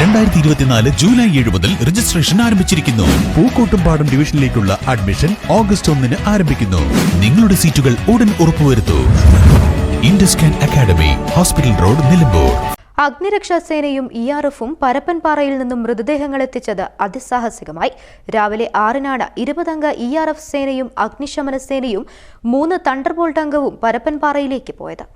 രണ്ടായിരത്തി ഇരുപത്തിനാല് ജൂലൈ ഏഴ് മുതൽ രജിസ്ട്രേഷൻ ആരംഭിച്ചിരിക്കുന്നു. പൂക്കോട്ടുംപാടം ഡിവിഷനിലേക്കുള്ള അഡ്മിഷൻ ഓഗസ്റ്റ് ഒന്നിന് ആരംഭിക്കുന്നു. നിങ്ങളുടെ സീറ്റുകൾ ഉടൻ ഉറപ്പുവരുത്തൂ. Induscan academy hospital road Nilambur. അഗ്നിരക്ഷാസേനയും E R എഫും പരപ്പൻപാറയിൽ നിന്നും മൃതദേഹങ്ങൾ എത്തിച്ചത് അതിസാഹസികമായി. രാവിലെ ആറിനാണ് ഇരുപതംഗ ഇ ആർ എഫ് സേനയും അഗ്നിശമന സേനയും മൂന്ന് തണ്ടർബോൾട്ട് അംഗവും പരപ്പൻപാറയിലേക്ക് പോയത്.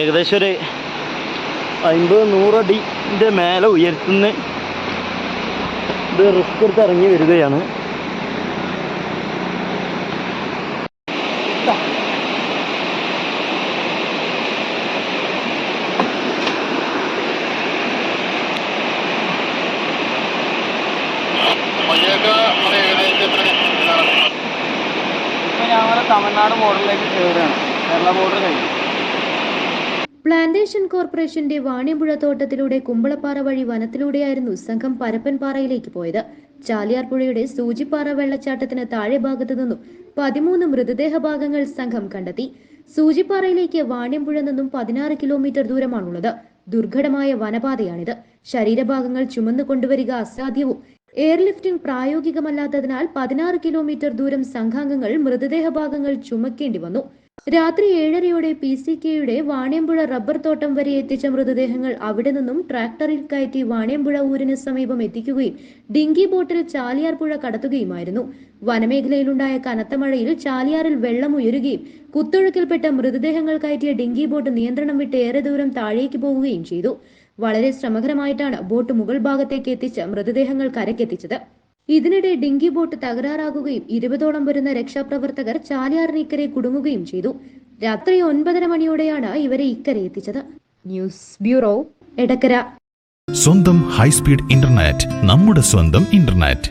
ഏകദേശം ഒരു അമ്പത് നൂറടിന്റെ മേലെ ഉയർത്തുന്ന ഇത് റിസ്ക് എടുത്ത് ഇറങ്ങി വരികയാണ്. ഇപ്പൊ ഞങ്ങൾ തമിഴ്നാട് ബോർഡറിലേക്ക് കയറുകയാണ് കേരള ബോർഡർ കഴിഞ്ഞു. പ്ലാന്റേഷൻ കോർപ്പറേഷന്റെ വാണിയമ്പുഴ തോട്ടത്തിലൂടെ കുമ്പളപ്പാറ വഴി വനത്തിലൂടെയായിരുന്നു സംഘം പരപ്പൻപാറയിലേക്ക് പോയത്. ചാലിയാർ പുഴയുടെ സൂചിപ്പാറ വെള്ളച്ചാട്ടത്തിന് താഴെ ഭാഗത്തു നിന്നും പതിമൂന്ന് മൃതദേഹ ഭാഗങ്ങൾ സംഘം കണ്ടെത്തി. സൂചിപ്പാറയിലേക്ക് വാണിയമ്പുഴ നിന്നും പതിനാറ് കിലോമീറ്റർ ദൂരമാണുള്ളത്. ദുർഘടമായ വനപാതയാണിത്. ശരീരഭാഗങ്ങൾ ചുമന്നു കൊണ്ടുവരിക അസാധ്യവും എയർലിഫ്റ്റിംഗ് പ്രായോഗികമല്ലാത്തതിനാൽ പതിനാറ് കിലോമീറ്റർ ദൂരം സംഘാംഗങ്ങൾ മൃതദേഹ ഭാഗങ്ങൾ ചുമക്കേണ്ടി വന്നു. രാത്രി ഏഴരയോടെ പി സി കെയുടെ വാണിയമ്പുഴ റബ്ബർ തോട്ടം വരെ എത്തിച്ച മൃതദേഹങ്ങൾ അവിടെ നിന്നും ട്രാക്ടറിൽ കയറ്റി വാണിയമ്പുഴ ഊരിന് സമീപം എത്തിക്കുകയും ഡിങ്കി ബോട്ടിൽ ചാലിയാർ പുഴ കടത്തുകയുമായിരുന്നു. വനമേഖലയിലുണ്ടായ കനത്ത മഴയിൽ ചാലിയാറിൽ വെള്ളം ഉയരുകയും കുത്തൊഴുക്കിൽപ്പെട്ട മൃതദേഹങ്ങൾ കയറ്റിയ ഡിങ്കി ബോട്ട് നിയന്ത്രണം വിട്ട് ഏറെ ദൂരം താഴേക്ക് പോവുകയും ചെയ്തു. വളരെ ശ്രമകരമായിട്ടാണ് ബോട്ട് മുകൾ ഭാഗത്തേക്ക് എത്തിച്ച് മൃതദേഹങ്ങൾ കരക്കെത്തിച്ചത് ഇതിനിടെ ഡിങ്കി ബോട്ട് തകരാറാകുകയും ഇരുപതോളം വരുന്ന രക്ഷാപ്രവർത്തകർ ചാലിയാർ ഇക്കരെ കുടുങ്ങുകയും ചെയ്തു. രാത്രി ഒൻപതര മണിയോടെയാണ് ഇവരെ ഇക്കരെ എത്തിച്ചത്. News bureau Edakkara. സ്വന്തം ഹൈസ്പീഡ് ഇന്റർനെറ്റ് നമ്മുടെ സ്വന്തം ഇന്റർനെറ്റ്.